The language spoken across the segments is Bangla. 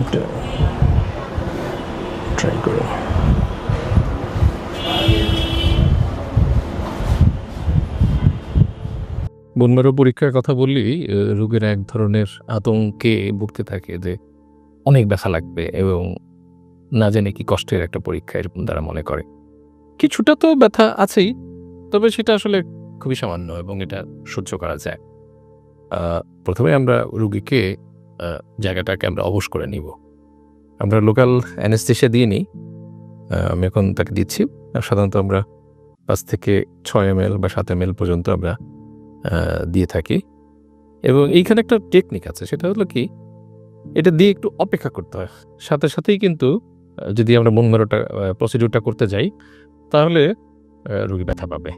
এটা ট্রাই পরীক্ষার কথা বললি রোগের এক ধরনের আতঙ্কে ভুগতে থাকে যে অনেক ব্যথা লাগবে এবং না জানে কি কষ্টের একটা পরীক্ষা এরকম তারা মনে করে। কিছুটা তো ব্যথা আছেই, তবে সেটা আসলে খুবই সামান্য এবং এটা সহ্য করা যায়। প্রথমে আমরা রুগীকে জায়গাটাকে আমরা অবশ করে নিব। আমরা লোকাল অ্যানেস্থেশিয়া দিয়ে নিই আমি এখন তাকে দিচ্ছি। সাধারণত আমরা পাঁচ থেকে ছয় এম বা সাত এম পর্যন্ত আমরা দিয়ে থাকি। এবং এইখানে একটা টেকনিক আছে, সেটা হলো কি, এটা দিয়ে একটু অপেক্ষা করতে হয়। সাথে সাথেই কিন্তু যদি আমরা মন মেরোটা প্রসিডিউরটা করতে যাই, তাহলে রুগী ব্যথা পাবে।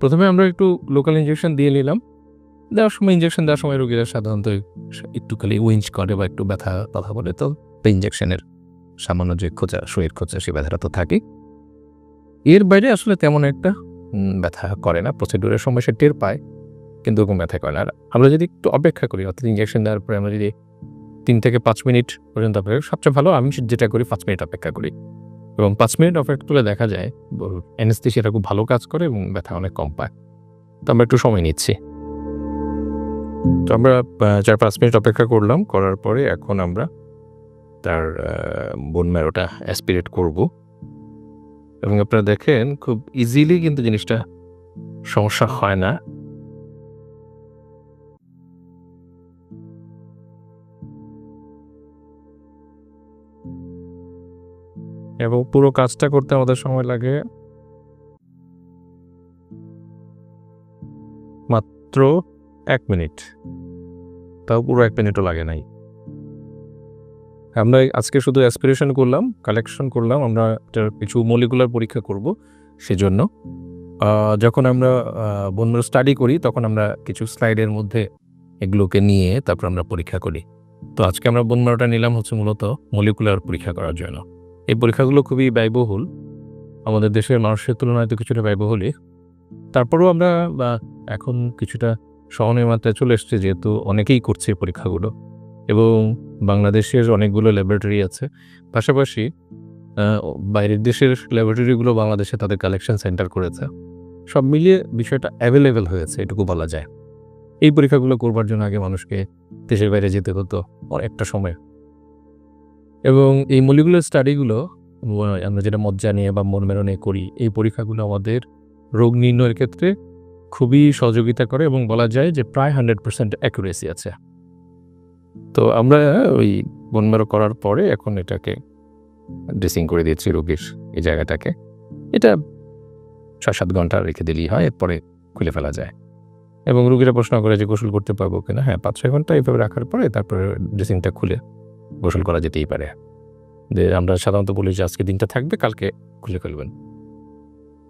প্রথমে আমরা একটু লোকাল ইঞ্জেকশন দিয়ে নিলাম। দেওয়ার সময় ইঞ্জেকশন দেওয়ার সময় রোগীরা সাধারণত একটু খালি উইঞ্চ করে বা একটু ব্যথা কথা বলে তো ইঞ্জেকশনের সামান্য যে খোঁচা, শরীর খোঁচা, সে ব্যথাটা তো থাকে এর বাইরে আসলে তেমন একটা ব্যথা করে না। প্রসিডিউরের সময় সে টের পায়, কিন্তু ওরকম ব্যথা করে না। আর আমরা যদি একটু অপেক্ষা করি, অর্থাৎ ইঞ্জেকশন দেওয়ার পরে আমরা যদি তিন থেকে পাঁচ মিনিট পর্যন্ত অপেক্ষা সবচেয়ে ভালো আমি যেটা করি, পাঁচ মিনিট অপেক্ষা করি। এবং পাঁচ মিনিট অপেক্ষা করলে দেখা যায় অ্যানেস্থেশিয়াটা খুব ভালো কাজ করে এবং ব্যথা অনেক কম পায়। তো আমরা একটু সময় নিচ্ছি। তো আমরা চার পাঁচ মিনিট অপেক্ষা করলাম, করার পরে এখন আমরা তার বোন ম্যারোটা অ্যাসপিরেট করব। এবং আপনারা দেখেন, খুব ইজিলি কিন্তু জিনিসটা সমস্যা হয় না। এবং পুরো কাজটা করতে আমাদের সময় লাগে মাত্র এক মিনিট। তাও পুরো এক মিনিটও লাগে নাই। আমরা আজকে শুধু অ্যাসপিরেশন করলাম কালেকশন করলাম, আমরা কিছু মলিকুলার পরীক্ষা করব সেজন্য। যখন আমরা বন্য স্টাডি করি, তখন আমরা কিছু স্লাইডের মধ্যে এগুলোকে নিয়ে তারপর আমরা পরীক্ষা করি। তো আজকে আমরা বনমারোটা নিলাম হচ্ছে মূলত মলিকুলার পরীক্ষা করার জন্য। এই পরীক্ষাগুলো খুবই ব্যয়বহুল। আমাদের দেশের মানুষের তুলনায় তো কিছুটা ব্যয়বহুলই। তারপরেও আমরা এখন কিছুটা সহনীয় মাত্রায় চলে এসছে, যেহেতু অনেকেই করছে এই পরীক্ষাগুলো। এবং বাংলাদেশের অনেকগুলো ল্যাবরেটরি আছে। পাশাপাশি বাইরের দেশের ল্যাবরেটরিগুলো বাংলাদেশে তাদের কালেকশন সেন্টার করেছে। সব মিলিয়ে বিষয়টা অ্যাভেলেবেল হয়েছে, এটুকু বলা যায়। এই পরীক্ষাগুলো করবার জন্য আগে মানুষকে দেশের বাইরে যেতে হতো অনেকটা সময়। এবং এই মলিগুলার স্টাডিগুলো আমরা যেটা মজ্জা নিয়ে বা মন মেরনে করি, এই পরীক্ষাগুলো আমাদের রোগ নির্ণয়ের ক্ষেত্রে খুবই সহযোগিতা করে এবং বলা যায় যে প্রায় হান্ড্রেড পার্সেন্ট অ্যাকুরেসি আছে। তো আমরা ওই বনমেরো করার পরে এখন এটাকে ড্রেসিং করে দিয়েছি রোগীর এই জায়গাটাকে। এটা ছয় সাত ঘণ্টা রেখে দিলেই হয়, এরপরে খুলে ফেলা যায়। এবং রুগীরা প্রশ্ন করে যে গোসল করতে পারব কিনা? হ্যাঁ পাঁচ ছয় ঘণ্টা এইভাবে রাখার পরে তারপরে ড্রেসিংটা খুলে গোসল করা যেতেই পারে। যে আমরা সাধারণত বলি যে আজকে দিনটা থাকবে, কালকে খুলে ফেলবেন।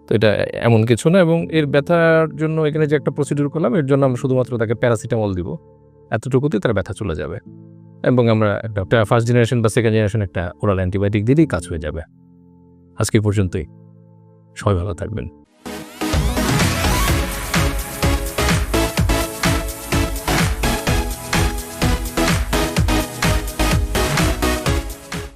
তো এটা এমন কিছু না এবং এর ব্যথার জন্য এখানে যে একটা প্রসিডিউর করলাম, এর জন্য আমরা শুধুমাত্র তাকে প্যারাসিটামল দিব। এতটুকুতে তার ব্যথা চলে যাবে। এবং আমরা একটা ফার্স্ট জেনারেশন বা সেকেন্ড জেনারেশন একটা ওরাল অ্যান্টিবায়োটিক দিলেই কাজ হয়ে যাবে। আজকে পর্যন্তই। সবাই ভালো থাকবেন।